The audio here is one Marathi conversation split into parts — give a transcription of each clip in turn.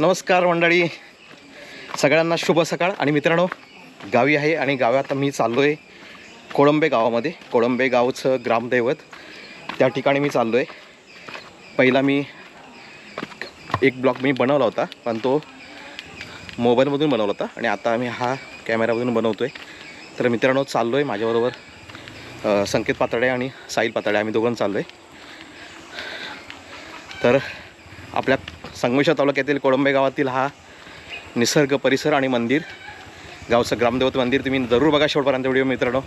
नमस्कार मंडळी. सगळ्यांना शुभ सकाळ. आणि मित्रांनो गावी आहे आणि गावात मी चाललो आहे कोळंबे गावामध्ये. कोळंबे गावचं ग्रामदैवत. त्या ठिकाणी मी चाललो आहे पहिला मी एक ब्लॉग मी बनवला होता पण तो मोबाईलमधून बनवला होता. आणि आता आम्ही हा कॅमेरामधून बनवतो आहे तर मित्रांनो चाललो आहे माझ्याबरोबर संकेत पातळे आणि साईल पातळे आम्ही दोघं चाललो आहे तर आपल्या संगमेश्वर तालुक्यातील कोळंबे गावातील हा निसर्ग परिसर आणि मंदिर गावचं ग्रामदेवत मंदिर तुम्ही जरूर बघा शेवटपर्यंत व्हिडिओ मित्रांनो.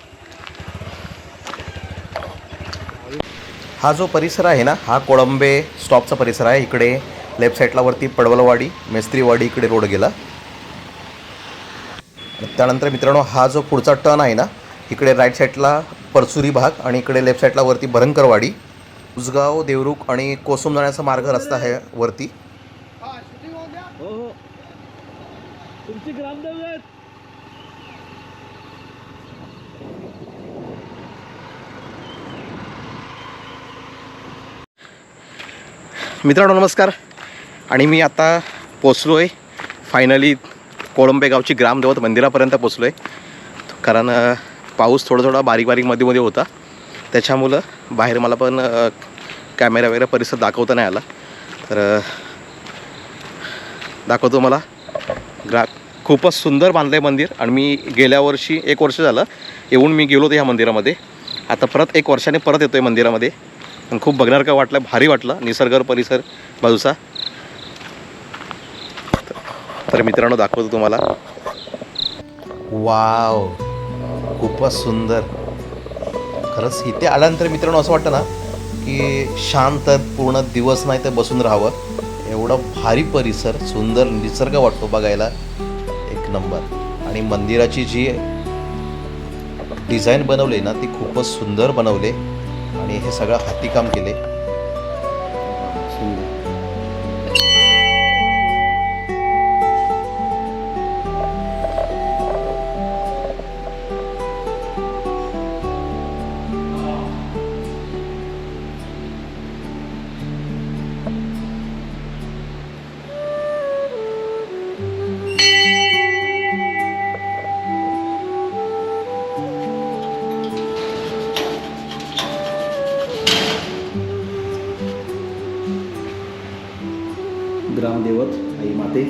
हा जो परिसर आहे ना हा कोळंबे स्टॉपचा परिसर आहे. इकडे लेफ्ट साईडला वरती पडवलवाडी मेस्त्रीवाडी इकडे रोड गेला. त्यानंतर मित्रांनो हा जो पुढचा टर्न आहे ना इकडे राईट साईडला परसुरी भाग आणि इकडे लेफ्ट साईडला वरती भरंकरवाडी. उसगाव देवरुख आणि कोसुम जाण्याचा मार्ग रस्ता आहे वरती हो हो तुमची ग्रामदैवत मित्रांनो नमस्कार. आणि मी आता पोचलो आहे फायनली कोळंबे गावची ग्रामदेवत मंदिरापर्यंत पोचलो आहे कारण पाऊस थोडा थोडा बारीक बारीकमध्ये मध्ये होता. त्याच्यामुळं बाहेर मला पण कॅमेरा वगैरे परिसर दाखवता नाही आला. तर दाखवतो मला. ग्रा खूपच सुंदर बांधलं आहे मंदिर आणि मी गेल्या वर्षी एक वर्ष झालं येऊन मी गेलो होतो ह्या मंदिरामध्ये. आता परत एक वर्षाने परत येतो आहे मंदिरामध्ये. आणि खूप बघणार का वाटलं भारी वाटलं निसर्ग परिसर बाजूचा. तर मित्रांनो दाखवतो तुम्हाला. वाव खूपच सुंदर. खरंच इथे आल्यानंतर मित्रांनो असं वाटतं ना की शांत पूर्ण दिवस नाही तर बसून राहावं. एवढं भारी परिसर सुंदर निसर्ग वाटतो बघायला. एक नंबर. आणि मंदिराची जी डिझाईन बनवली ना ती खूपच सुंदर बनवले. आणि हे सगळं हातीकाम केले. ग्रामदेवत आई माते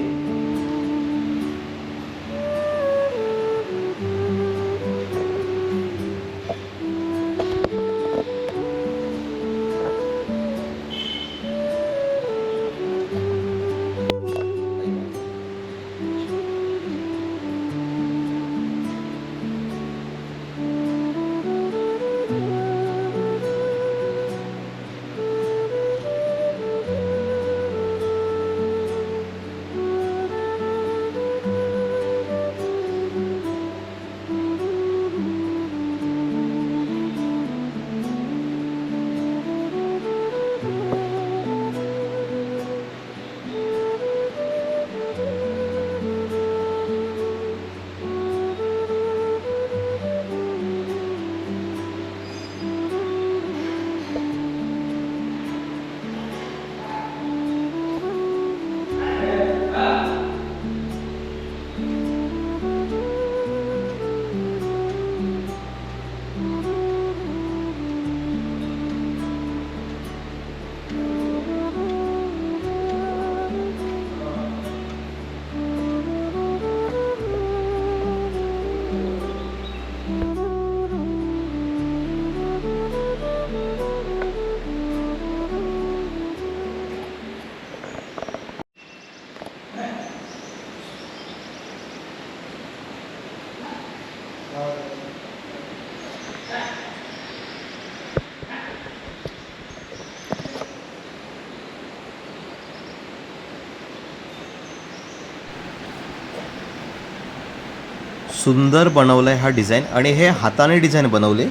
सुंदर बनवलं आहे हा डिझाईन आणि हे हाताने डिझाईन बनवले.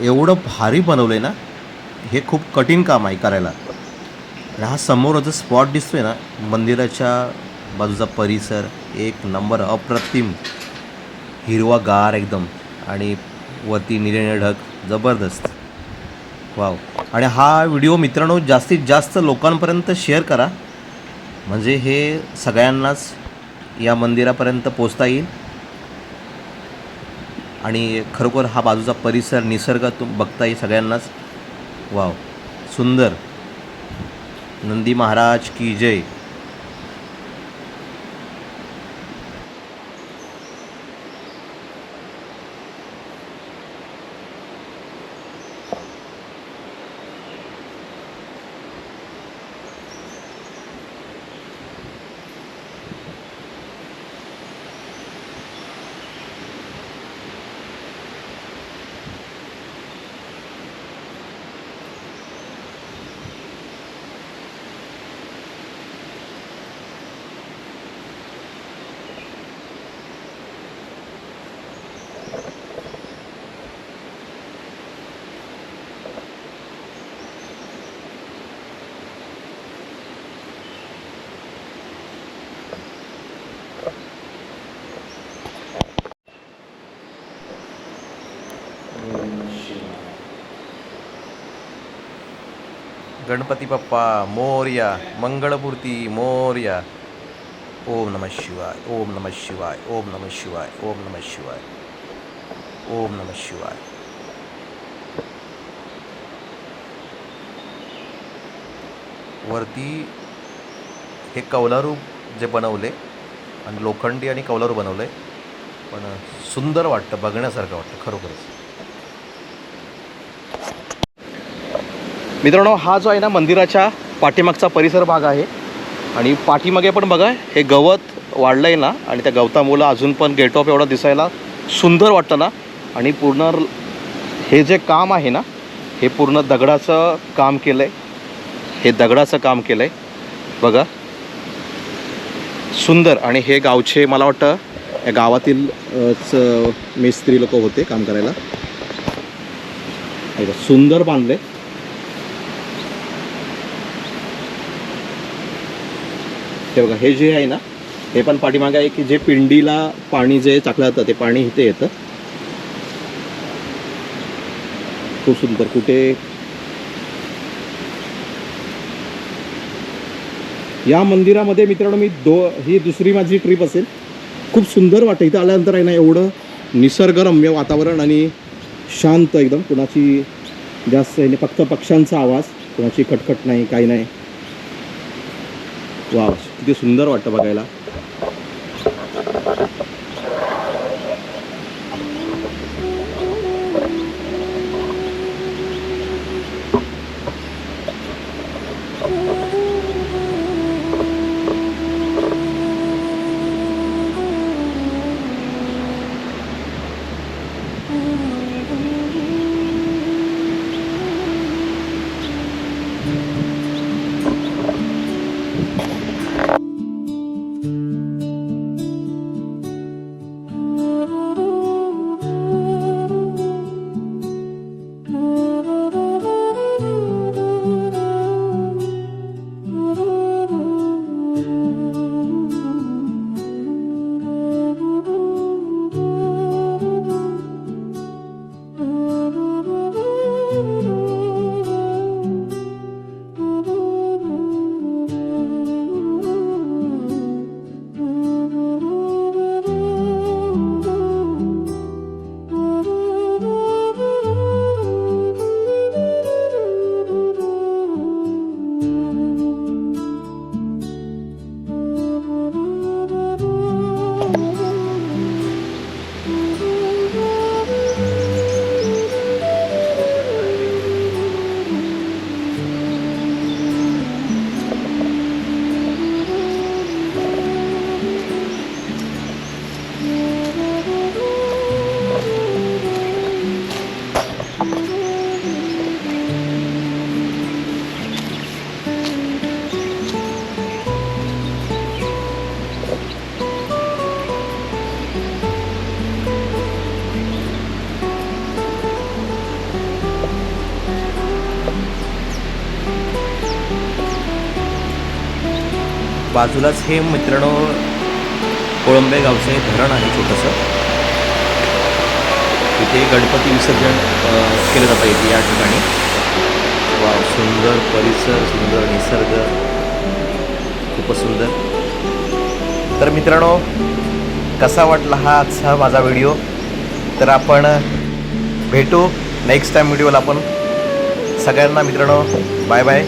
एवढं भारी बनवलं आहे ना हे खूप कठीण काम आहे करायला. आणि हा समोर जो स्पॉट दिसतोय ना मंदिराच्या बाजूचा परिसर एक नंबर अप्रतिम हिरवागार एकदम आणि वरती निळे ढग जबरदस्त. वाव. आणि हा व्हिडिओ मित्रांनो जास्तीत जास्त लोकांपर्यंत शेअर करा. म्हणजे हे सगळ्यांनाच या मंदिरापर्यंत पोचता येईल. आणि खरोखर हा बाजूचा परिसर निसर्ग तुम बघताही सगळ्यांनाच. वाव. सुंदर. नंदी महाराज की जय. गणपती बाप्पा मोर्या मंगळमूर्ती मोर्या. ओम नम शिवाय ओम नम शिवाय ओम नम शिवाय ओम नम शिवाय ओम नम शिवाय. वरती हे कौलारू जे बनवले आणि लोखंडी आणि कौलारू आहे पण सुंदर वाटतं बघण्यासारखं वाटतं खरोखरच. मित्रांनो हा जो आहे ना मंदिराच्या पाठीमागचा परिसर भाग आहे. आणि पाठीमागे पण बघा हे गवत वाढलं आहे ना आणि त्या गवतामुळं अजून पण गेट ऑफ एवढा दिसायला सुंदर वाटतं ना. आणि पूर्ण हे जे काम आहे ना हे पूर्ण दगडाचं काम केलं आहे हे दगडाचं काम केलं आहे बघा. सुंदर. आणि हे गावचे मला वाटतं या गावातील अ, मिस्त्री लोक होते काम करायला. सुंदर बांधले हे बघा. हे जे आहे ना हे पण पाठीमागे आहे की जे पिंडीला पाणी जे चाकलं जातं ते पाणी इथे येतं. खूप सुंदर. कुठे? या मंदिरामध्ये मित्रांनो मी दो ही दुसरी माझी ट्रिप असेल. खूप सुंदर वाटतं. इथं आल्यानंतर आहे ना एवढं निसर्गरम्य वातावरण आणि शांत एकदम. कुणाची जास्त आहे फक्त पक्ष्यांचा आवाज कुणाची खटखट नाही काही नाही. वा किती सुंदर वाटतं बघायला. बाजूलाच हे मित्रांनो कोळंबे गावचं हे धरण आहे छोटंसं. तिथे गणपती विसर्जन केलं जातं इथे या ठिकाणी. वा सुंदर परिसर सुंदर निसर्ग. खूपच सुंदर. तर मित्रांनो कसा वाटला हा आजचा माझा व्हिडिओ? तर आपण भेटू नेक्स्ट टाईम व्हिडिओला आपण सगळ्यांना मित्रांनो बाय बाय.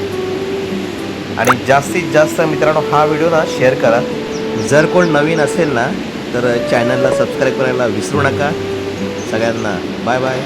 आणि जास्तीत जास्त मित्रांनो हा व्हिडिओ ना शेअर करा. जर कोण नवीन असेल ना तर चॅनलला सबस्क्राईब करायला विसरू नका. सगळ्यांना बाय बाय